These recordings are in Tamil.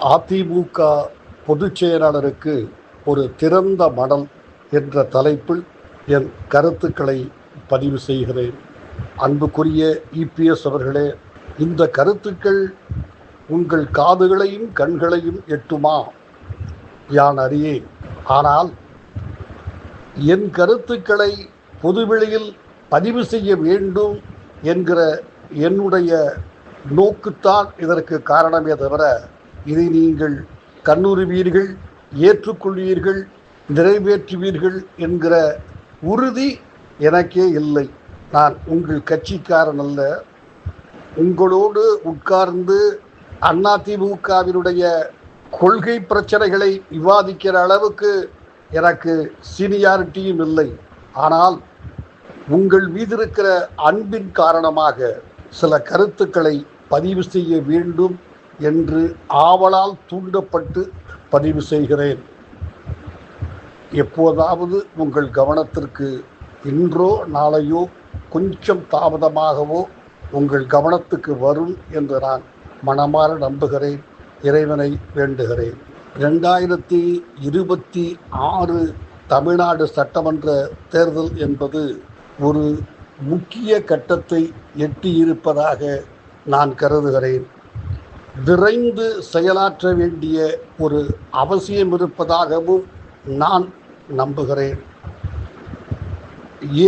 அதிமுக பொதுச் செயலாளருக்கு ஒரு திறந்த மடல் என்ற தலைப்பில் என் கருத்துக்களை பதிவு செய்கிறேன். அன்புக்குரிய இபிஎஸ் அவர்களே இந்த கருத்துக்கள் உங்கள் காதுகளையும் கண்களையும் எட்டுமா? யான் அறியேன். ஆனால் என் கருத்துக்களை பொதுவெளியில் பதிவு செய்ய வேண்டும் என்கிற என்னுடைய நோக்குத்தான் இதற்கு காரணமே தவிர இதை நீங்கள் கண்ணுறுவீர்கள் ஏற்றுக்கொள்வீர்கள் நிறைவேற்றுவீர்கள் என்கிற உறுதி எனக்கே இல்லை. நான் உங்கள் கட்சிக்காரன் அல்ல. உங்களோடு உட்கார்ந்து அதிமுகவினுடைய கொள்கை பிரச்சனைகளை விவாதிக்கிற அளவுக்கு எனக்கு சீனியாரிட்டியும் இல்லை. ஆனால் உங்கள் மீது இருக்கிற அன்பின் காரணமாக சில கருத்துக்களை பதிவு செய்ய வேண்டும். என்று ஆவலால் தூண்டப்பட்டு பதிவு செய்கிறேன். எப்போதாவது உங்கள் கவனத்திற்கு இன்றோ நாளையோ கொஞ்சம் தாமதமாகவோ உங்கள் கவனத்துக்கு வரும் என்று நான் மனமாற நம்புகிறேன். இறைவனை வேண்டுகிறேன். ரெண்டாயிரத்தி இருபத்தி ஆறு தமிழ்நாடு சட்டமன்ற தேர்தல் என்பது ஒரு முக்கிய கட்டத்தை எட்டியிருப்பதாக நான் கருதுகிறேன். விரைந்து செயலாற்ற வேண்டிய ஒரு அவசியம் இருப்பதாகவும் நான் நம்புகிறேன்.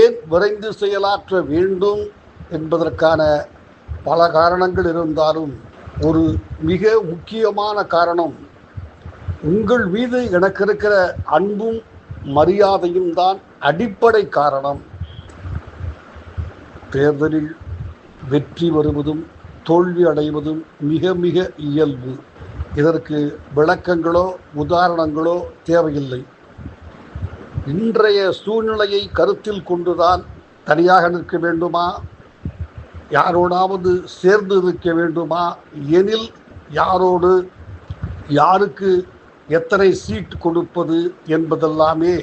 ஏன் விரைந்து செயலாற்ற வேண்டும் என்பதற்கான பல காரணங்கள் இருந்தாலும் ஒரு மிக முக்கியமான காரணம் உங்கள் மீது எனக்கு இருக்கிற அன்பும் மரியாதையும் தான் அடிப்படை காரணம். தேர்தலில் வெற்றி வருவதும் தோல்வி அடைவதும் மிக மிக இயல்பு. இதற்கு விளக்கங்களோ உதாரணங்களோ தேவையில்லை. இன்றைய சூழ்நிலையை கருத்தில் கொண்டுதான் தனியாக நிற்க வேண்டுமா? யாரோடாவது சேர்ந்து இருக்க வேண்டுமா? எனில் யாரோடு யாருக்கு எத்தனை சீட் கொடுப்பது என்பதெல்லாமே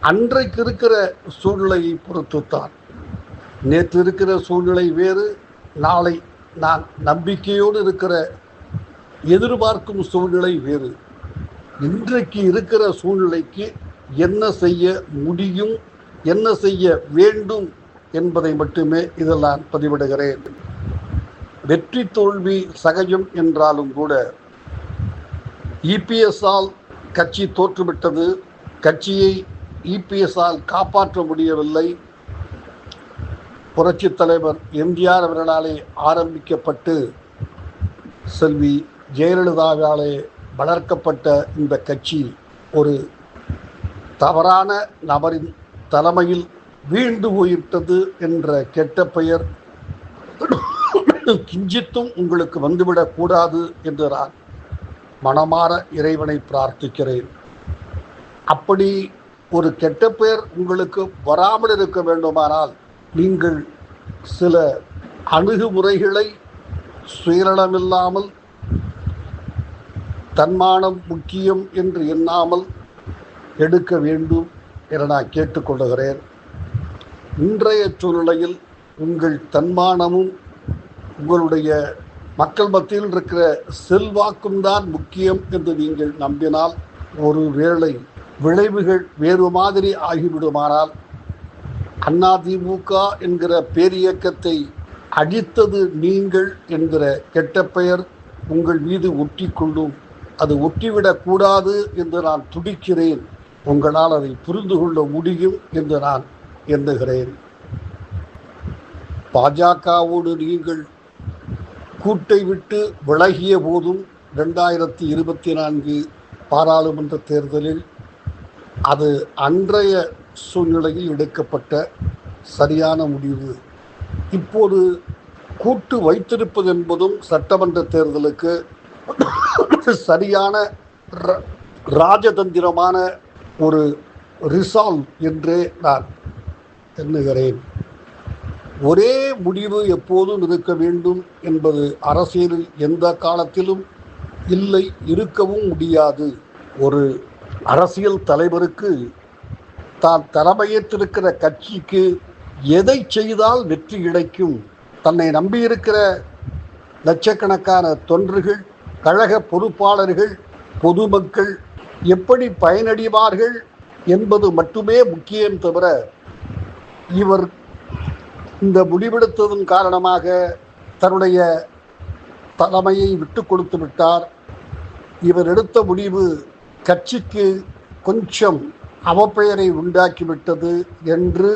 அன்றைக்கு இருக்கிற சூழ்நிலையை பொறுத்துத்தான். நேற்று இருக்கிற சூழ்நிலை வேறு நாளை நான் நம்பிக்கையோடு இருக்கிற எதிர்பார்க்கும் சூழ்நிலை வேறு. இன்றைக்கு இருக்கிற சூழ்நிலைக்கு என்ன செய்ய முடியும் என்ன செய்ய வேண்டும் என்பதை மட்டுமே இதில் நான் பதிவிடுகிறேன். வெற்றி தோல்வி சகஜம் என்றாலும் கூட இபிஎஸ்ஆல் கட்சி தோற்றுவிட்டது கட்சியை இபிஎஸ்ஆல் காப்பாற்ற முடியவில்லை புரட்சித் தலைவர் எம்ஜிஆர் அவர்களாலே ஆரம்பிக்கப்பட்டு செல்வி ஜெயலலிதாவாலே வளர்க்கப்பட்ட இந்த கட்சி ஒரு தவறான நபரின் தலைமையில் வீழ்ந்து போயிட்டது என்ற கெட்ட பெயர் கிஞ்சித்தும் உங்களுக்கு வந்துவிடக்கூடாது என்று நான் மனமாற இறைவனை பிரார்த்திக்கிறேன். அப்படி ஒரு கெட்ட பெயர் உங்களுக்கு வராமல் இருக்க வேண்டுமானால் நீங்கள் சில அணுகுமுறைகளை சுயநலமில்லாமல் தன்மானம் முக்கியம் என்று எண்ணாமல் எடுக்க வேண்டும் என நான் கேட்டுக்கொள்கிறேன் இன்றைய சூழ்நிலையில் உங்கள் தன்மானமும் உங்களுடைய மக்கள் மத்தியில் இருக்கிற செல்வாக்கும் தான் முக்கியம் என்று நீங்கள் நம்பினால் ஒரு வேளை விளைவுகள் வேறு மாதிரி ஆகிவிடுமானால் அதிமுக என்கிற பேரியக்கத்தை அழித்தது நீங்கள் என்கிற கெட்ட பெயர் உங்கள் மீது ஒட்டிக்கொள்ளும். அது ஒட்டிவிடக்கூடாது என்று நான் துடிக்கிறேன். உங்களால் அதை புரிந்து கொள்ள முடியும் என்று நான் எண்ணுகிறேன். பாஜகவோடு நீங்கள் கூட்டை விட்டு விலகிய போதும் ரெண்டாயிரத்தி இருபத்தி நான்கு பாராளுமன்ற தேர்தலில் அது அன்றைய சூழ்நிலையில் எடுக்கப்பட்ட சரியான முடிவு. இப்போது கூட்டு வைத்திருப்பது என்பதும் சட்டமன்ற தேர்தலுக்கு சரியான ர- ராஜதந்திரமான ஒரு ரிசால்வ் என்றே நான் எண்ணுகிறேன். ஒரே முடிவு எப்போதும் இருக்க வேண்டும் என்பது அரசியலில் எந்த காலத்திலும் இல்லை இருக்கவும் முடியாது. ஒரு அரசியல் தலைவருக்கு தான் தலைமையேற்றிருக்கிற கட்சிக்கு எதை செய்தால் வெற்றி கிடைக்கும்? தன்னை நம்பியிருக்கிற லட்சக்கணக்கான தொண்டர்கள் கழக பொறுப்பாளர்கள் பொதுமக்கள் எப்படி பயனடைவார்கள் என்பது மட்டுமே முக்கியம் தவிர இவர் இந்த முடிவெடுத்ததன் காரணமாக தன்னுடைய தலைமையை விட்டு கொடுத்து விட்டார். இவர் எடுத்த முடிவு கட்சிக்கு கொஞ்சம் அவப்பெயரை உண்டாக்கிவிட்டது என்று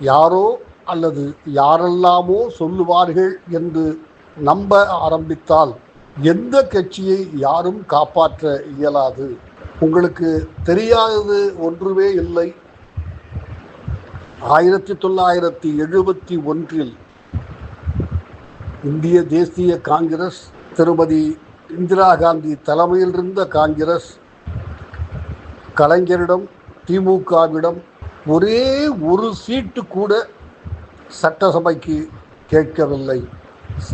யாரோ அல்லது யாரெல்லாமோ சொல்லுவார்கள் என்று நம்ப ஆரம்பித்தால் எந்த கட்சியை யாரும் காப்பாற்ற இயலாது. உங்களுக்கு தெரியாதது ஒன்றுமே இல்லை. ஆயிரத்தி தொள்ளாயிரத்தி எழுபத்தி ஒன்றில் இந்திய தேசிய காங்கிரஸ் திருமதி இந்திரா காந்தி தலைமையில் இருந்த காங்கிரஸ் கலைஞரிடம் திமுகவிடம் ஒரே ஒரு சீட்டு கூட சட்டசபைக்கு கேட்கவில்லை.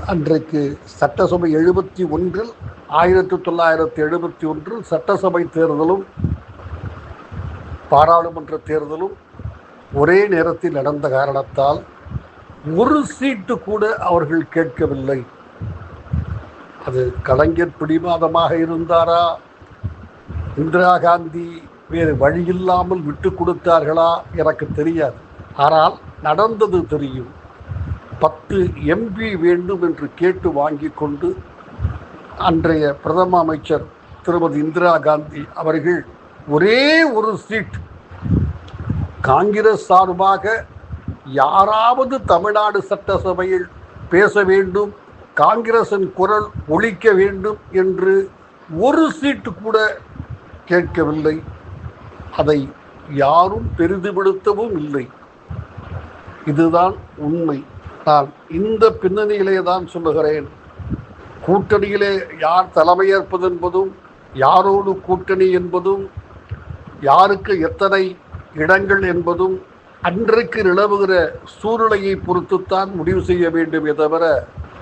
அன்றைக்கு சட்டசபை எழுபத்தி ஒன்றில் ஆயிரத்தி தொள்ளாயிரத்தி எழுபத்தி ஒன்றில் சட்டசபை தேர்தலும் பாராளுமன்ற தேர்தலும் ஒரே நேரத்தில் நடந்த காரணத்தால் ஒரு சீட்டு கூட அவர்கள் கேட்கவில்லை. அது கலைஞர் பிடிவாதமாக இருந்தாரா? இந்திரா காந்தி வேறு வழியில்லாமல் விட்டு கொடுத்தார்களா எனக்கு தெரியாது. ஆனால் நடந்தது தெரியும். பத்து எம்பி வேண்டும் என்று கேட்டு வாங்கி கொண்டு அன்றைய பிரதம அமைச்சர் திருமதி இந்திரா காந்தி அவர்கள் ஒரே ஒரு சீட் காங்கிரஸ் சார்பாக யாராவது தமிழ்நாடு சட்டசபையில் பேச வேண்டும் காங்கிரசின் குரல் ஒழிக்க வேண்டும் என்று ஒரு சீட்டு கூட கேட்கவில்லை. அதை யாரும் பெரிதுபடுத்தவும் இல்லை. இதுதான் உண்மை. நான் இந்த பின்னணியிலே தான் சொல்லுகிறேன். கூட்டணியிலே யார் தலைமையேற்பது என்பதும் யாரோடு கூட்டணி என்பதும் யாருக்கு எத்தனை இடங்கள் என்பதும் அன்றைக்கு நிலவுகிற சூழ்நிலையை பொறுத்துத்தான் முடிவு செய்ய வேண்டுமே தவிர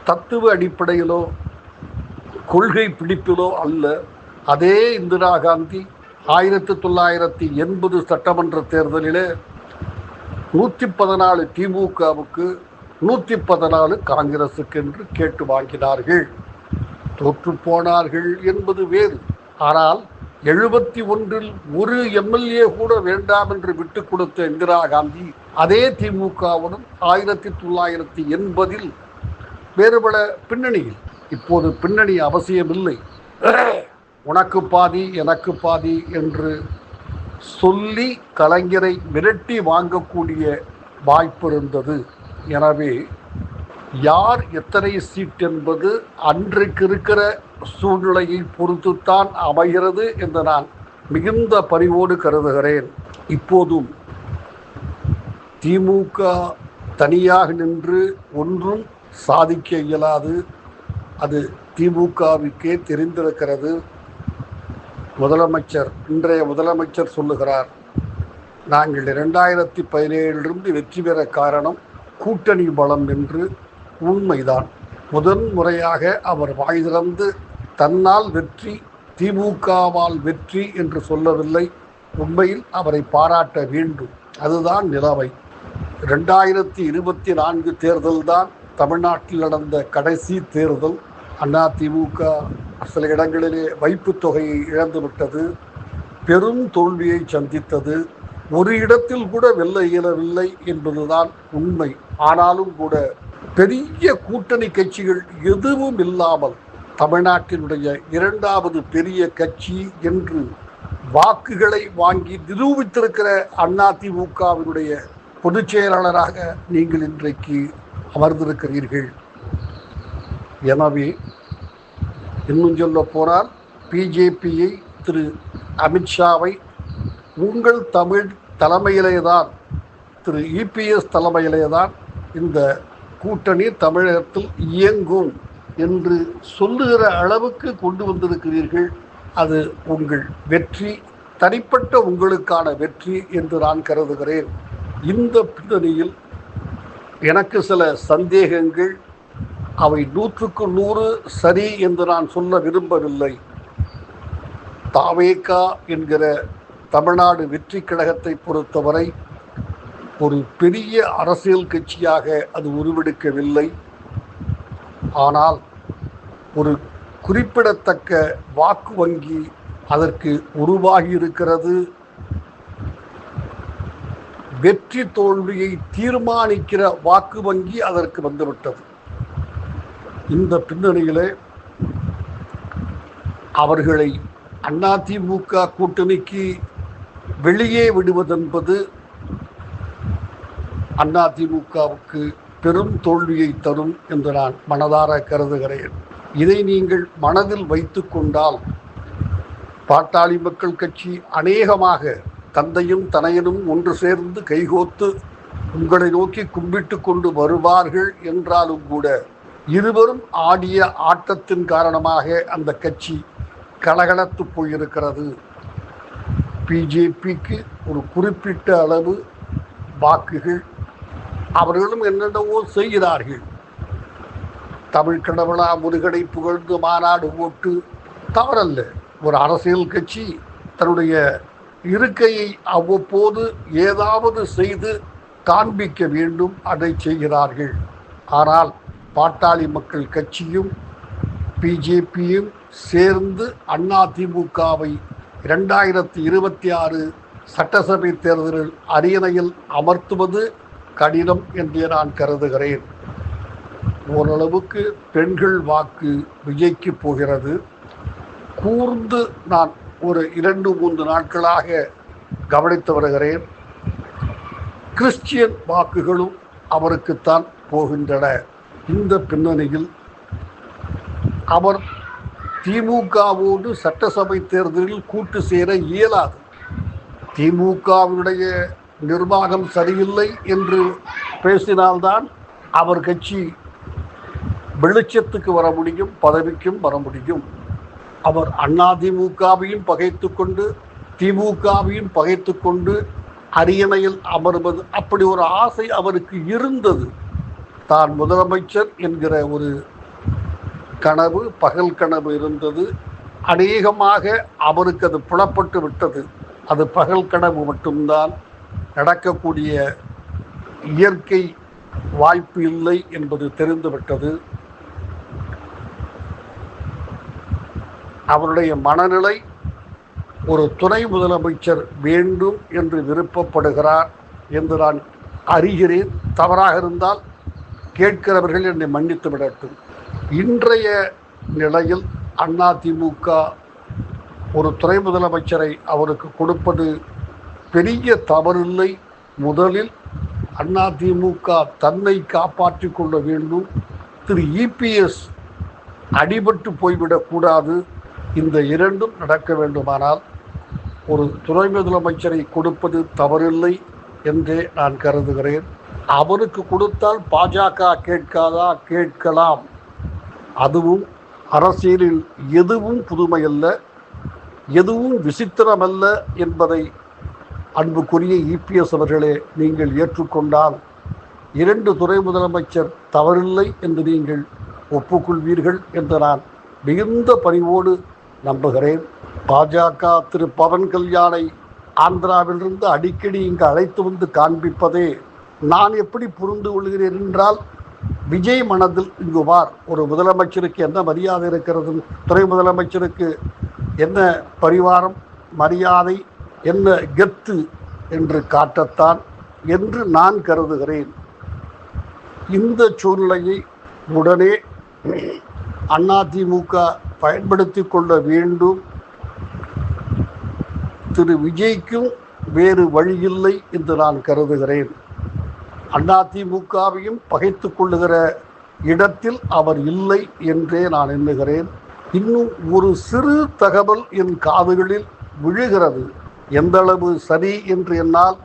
தத்துவ அடிப்படையிலோ கொள்கை பிடிப்பிலோ அல்ல. அதே இந்திரா காந்தி ஆயிரத்தி தொள்ளாயிரத்தி எண்பது சட்டமன்ற தேர்தலிலே நூற்றி பதினாலு திமுகவுக்கு நூற்றி பதினாலு காங்கிரசுக்கு என்று கேட்டு வாங்கினார்கள். தோற்று போனார்கள் என்பது வேறு. ஆனால் எழுபத்தி ஒன்றில் ஒரு எம்எல்ஏ கூட வேண்டாம் என்று விட்டு கொடுத்த இந்திரா காந்தி அதே திமுகவுடன் ஆயிரத்தி தொள்ளாயிரத்தி எண்பதில் வேறுபட பின்னணியில். இப்போது பின்னணி அவசியமில்லை. உனக்கு பாதி எனக்கு பாதி என்று சொல்லி கலைஞரை மிரட்டி வாங்கக்கூடிய வாய்ப்பு இருந்தது. எனவே யார் எத்தனை சீட் என்பது அன்றைக்கு இருக்கிற சூழ்நிலையை பொறுத்துத்தான் அமைகிறது என்று நான் மிகுந்த பரிவோடு கருதுகிறேன். இப்போதும் திமுக தனியாக நின்று ஒன்றும் சாதிக்க இயலாது. அது திமுகவுக்கே தெரிந்திருக்கிறது. முதலமைச்சர் இன்றைய முதலமைச்சர் சொல்லுகிறார் நாங்கள் இரண்டாயிரத்தி பதினேழிலிருந்து வெற்றி பெற காரணம் கூட்டணி பலம் என்று உண்மைதான். முதன் முறையாக அவர் வாய் திறந்து தன்னால் வெற்றி திமுகவால் வெற்றி என்று சொல்லவில்லை. உண்மையில் அவரை பாராட்ட வேண்டும். அதுதான் நிலவை ரெண்டாயிரத்தி இருபத்தி நான்கு தேர்தல்தான் தமிழ்நாட்டில் நடந்த கடைசி தேர்தல். அண்ணா திமுக சில இடங்களிலே வைப்புத் தொகையை இழந்துவிட்டது. பெரும் தோல்வியை சந்தித்தது. ஒரு இடத்தில் கூட வெல்ல இயலவில்லை என்பதுதான் உண்மை. ஆனாலும் கூட பெரிய கூட்டணி கட்சிகள் எதுவும் இல்லாமல் தமிழ்நாட்டினுடைய இரண்டாவது பெரிய கட்சி என்று வாக்குகளை வாங்கி நிரூபித்திருக்கிற அதிமுகவினுடைய பொதுச் செயலாளராக நீங்கள் இன்றைக்கு அமர்ந்திருக்கிறீர்கள். எனவே இன்னும் சொல்ல போனால் பிஜேபியை திரு அமித்ஷாவை உங்கள் தமிழ் தலைமையிலே தான் திரு இபிஎஸ் தலைமையிலே தான் இந்த கூட்டணி தமிழகத்தில் இயங்கும் என்று சொல்லுகிற அளவுக்கு கொண்டு வந்திருக்கிறீர்கள். அது உங்கள் வெற்றி தனிப்பட்ட உங்களுக்கான வெற்றி என்று நான் கருதுகிறேன். இந்த பின்னணியில் எனக்கு சில சந்தேகங்கள் அவை நூற்றுக்கு நூறு சரி என்று நான் சொல்ல விரும்பவில்லை. தாவேகா என்கிற தமிழ்நாடு வெற்றி கழகத்தை பொறுத்தவரை ஒரு பெரிய அரசியல் கட்சியாக அது உருவெடுக்கவில்லை. ஆனால் ஒரு குறிப்பிடத்தக்க வாக்கு வங்கி அதற்கு உருவாகி இருக்கிறது. வெற்றி தோல்வியை தீர்மானிக்கிற வாக்கு வங்கி அதற்கு வந்துவிட்டது. இந்த பின்னணியிலே அவர்களை அதிமுக கூட்டணிக்கு வெளியே விடுவதென்பது அதிமுகவுக்கு பெரும் தோல்வியை தரும் என்று நான் மனதார கருதுகிறேன். இதை நீங்கள் மனதில் வைத்து கொண்டால் பாட்டாளி மக்கள் கட்சி அநேகமாக தந்தையும் தனையனும் ஒன்று சேர்ந்து கைகோத்து உங்களை நோக்கி கும்பிட்டு கொண்டு வருவார்கள் என்றாலும் கூட இருவரும் ஆடிய ஆட்டத்தின் காரணமாக அந்த கட்சி கலகலத்து போயிருக்கிறது. பிஜேபிக்கு ஒரு குறிப்பிட்ட அளவு வாக்குகள். அவர்களும் என்னென்னவோ செய்கிறார்கள். தமிழ் கடவுளா முருகனை புகழ்ந்து மாநாடு ஓட்டு தவறல்ல. ஒரு அரசியல் கட்சி தன்னுடைய இருக்கையை அவ்வப்போது ஏதாவது செய்து காண்பிக்க வேண்டும். அதை செய்கிறார்கள். ஆனால் பாட்டாளி மக்கள் கட்சியும் பிஜேபியும் சேர்ந்து அதிமுகவை இரண்டாயிரத்தி இருபத்தி ஆறு சட்டசபை தேர்தலில் அரியணையில் அமர்த்துவது கடினம் என்று நான் கருதுகிறேன். ஓரளவுக்கு பெண்கள் வாக்கு விஜய்க்கு போகிறது. கூர்ந்து நான் ஒரு இரண்டு மூன்று நாட்களாக கவனித்து வருகிறேன். கிறிஸ்டியன் வாக்குகளும் அவருக்குத்தான் போகின்றன. இந்த பின்னணியில் அவர் திமுகவோடு சட்டசபை தேர்தலில் கூட்டு சேர இயலாது. திமுகவினுடைய நிர்வாகம் சரியில்லை என்று பேசினால்தான் அவர் கட்சி வெளிச்சத்துக்கு வர முடியும் பதவிக்கும் வர முடியும். அவர் அதிமுகவையும் பகைத்து கொண்டு திமுகவையும் பகைத்து கொண்டு அரியணையில் அமர்வது அப்படி ஒரு ஆசை அவருக்கு இருந்தது. தான் முதலமைச்சர் என்கிற ஒரு கனவு பகல் கனவு இருந்தது. அநேகமாக அவருக்கு அது புலப்பட்டு விட்டது. அது பகல் கனவு மட்டும்தான். நடக்கக்கூடிய இயற்கை வாய்ப்பு இல்லை என்பது தெரிந்துவிட்டது அவருடைய மனநிலை ஒரு துணை முதலமைச்சர் வேண்டும் என்று விருப்பப்படுகிறார் என்று நான் அறிகிறேன். தவறாக இருந்தால் கேட்கிறவர்கள் என்னை மன்னித்து விடட்டும். இன்றைய நிலையில் அதிமுக ஒரு துணை முதலமைச்சரை அவருக்கு கொடுப்பது பெரிய தவறில்லை. முதலில் அதிமுக தன்னை காப்பாற்றி கொள்ள வேண்டும். திரு இபிஎஸ் அடிபட்டு போய்விடக்கூடாது இந்த இரண்டும் நடக்க வேண்டுமானால் ஒரு துணை முதலமைச்சரை கொடுப்பது தவறில்லை என்றே நான் கருதுகிறேன். அவருக்கு கொடுத்தால் பாஜக கேட்காதா? கேட்கலாம். அதுவும் அரசியலில் எதுவும் புதுமையல்ல எதுவும் விசித்திரமல்ல என்பதை அன்புக்குரிய இபிஎஸ் அவர்களே நீங்கள் ஏற்றுக்கொண்டால் இரண்டு துறை முதலமைச்சர் தவறில்லை என்று நீங்கள் ஒப்புக்கொள்வீர்கள் என்று நான் மிகுந்த பணிவோடு நம்புகிறேன். பாஜக திரு பவன் கல்யாணை ஆந்திராவிலிருந்து அடிக்கடி இங்கு அழைத்து வந்து காண்பிப்பதே நான் எப்படி புரிந்து கொள்கிறேன் என்றால் விஜய் மனதில் இங்கு வார். ஒரு முதலமைச்சருக்கு என்ன மரியாதை இருக்கிறது? துறை முதலமைச்சருக்கு என்ன பரிவாரம் மரியாதை என்ன கெத்து என்று காட்டத்தான் என்று நான் கருதுகிறேன். இந்த சூழ்நிலையை உடனே அதிமுக பயன்படுத்தி கொள்ள வேண்டும். திரு விஜய்க்கும் வேறு வழியில்லை என்று நான் கருதுகிறேன். அதிமுகவையும் பகைத்து கொள்ளுகிற இடத்தில் அவர் இல்லை என்றே நான் எண்ணுகிறேன். இன்னும் ஒரு சிறு தகவல் என் காதுகளில் விழுகிறது. எந்த அளவு சரி என்று என்னால்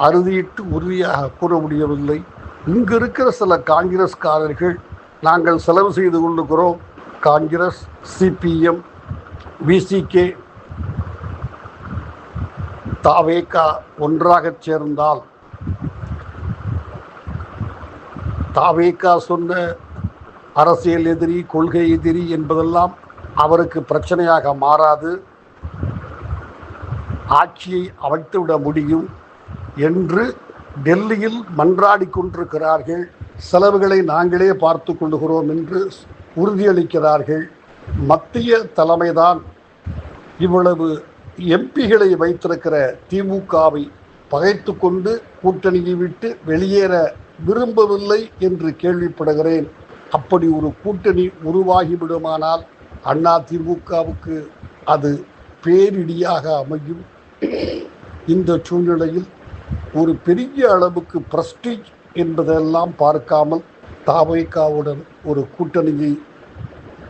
அறுதியிட்டு உறுதியாக கூற முடியவில்லை. இங்கு இருக்கிற சில காங்கிரஸ்காரர்கள் நாங்கள் செலவு செய்து கொள்ளுகிறோம். காங்கிரஸ் சிபிஎம் விசிகே தாவேகா ஒன்றாகச் சேர்ந்தால் தாவேகா சொன்ன அரசியல் எதிரி கொள்கை எதிரி என்பதெல்லாம் அவருக்கு பிரச்சனையாக மாறாது. ஆட்சியை அமைத்துவிட முடியும் என்று டெல்லியில் மன்றாடி கொண்டிருக்கிறார்கள். செலவுகளை நாங்களே பார்த்து கொள்கிறோம் என்று உறுதியளிக்கிறார்கள். மத்திய தலைமைதான் இவ்வளவு எம்பிகளை வைத்திருக்கிற திமுகவை பகைத்து கொண்டு கூட்டணியை விட்டு வெளியேற விரும்பவில்லை என்று கேள்விப்படுகிறேன். அப்படி ஒரு கூட்டணி உருவாகிவிடுமானால் அண்ணா திமுகவுக்கு அது பேரிடியாக அமையும். இந்த சூழ்நிலையில் ஒரு பெரிய அளவுக்கு பிரஸ்டீஜ் என்பதெல்லாம் பார்க்காமல் தாவைக்காவுடன் ஒரு கூட்டணியை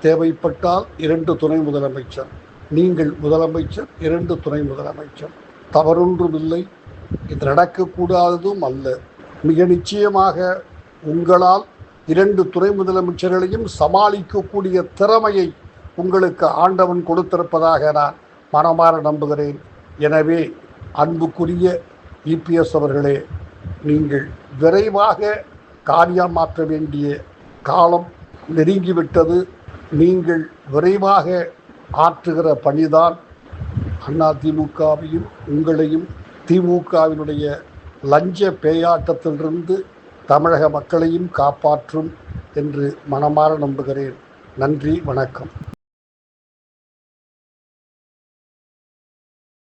தேவைப்பட்டால் இரண்டு துணை முதலமைச்சர் நீங்கள் முதலமைச்சர் இரண்டு துணை முதலமைச்சர். தவறொன்றும் இல்லை இது நடக்கக்கூடாததும் அல்ல. மிக நிச்சயமாக உங்களால் இரண்டு துறை முதலமைச்சர்களையும் சமாளிக்கக்கூடிய திறமையை உங்களுக்கு ஆண்டவன் கொடுத்திருப்பதாக நான் மனமாற நம்புகிறேன். எனவே அன்புக்குரிய இபிஎஸ் அவர்களே நீங்கள் விரைவாக காரியம் மாற்ற வேண்டிய காலம் நெருங்கிவிட்டது. நீங்கள் விரைவாக ஆற்றுகிற பணிதான் அதிமுகவையும் உங்களையும் திமுகவினுடைய லஞ்ச பேயாட்டத்திலிருந்து தமிழக மக்களையும் காப்பாற்றும் என்று மனமாற நம்புகிறேன். நன்றி வணக்கம்.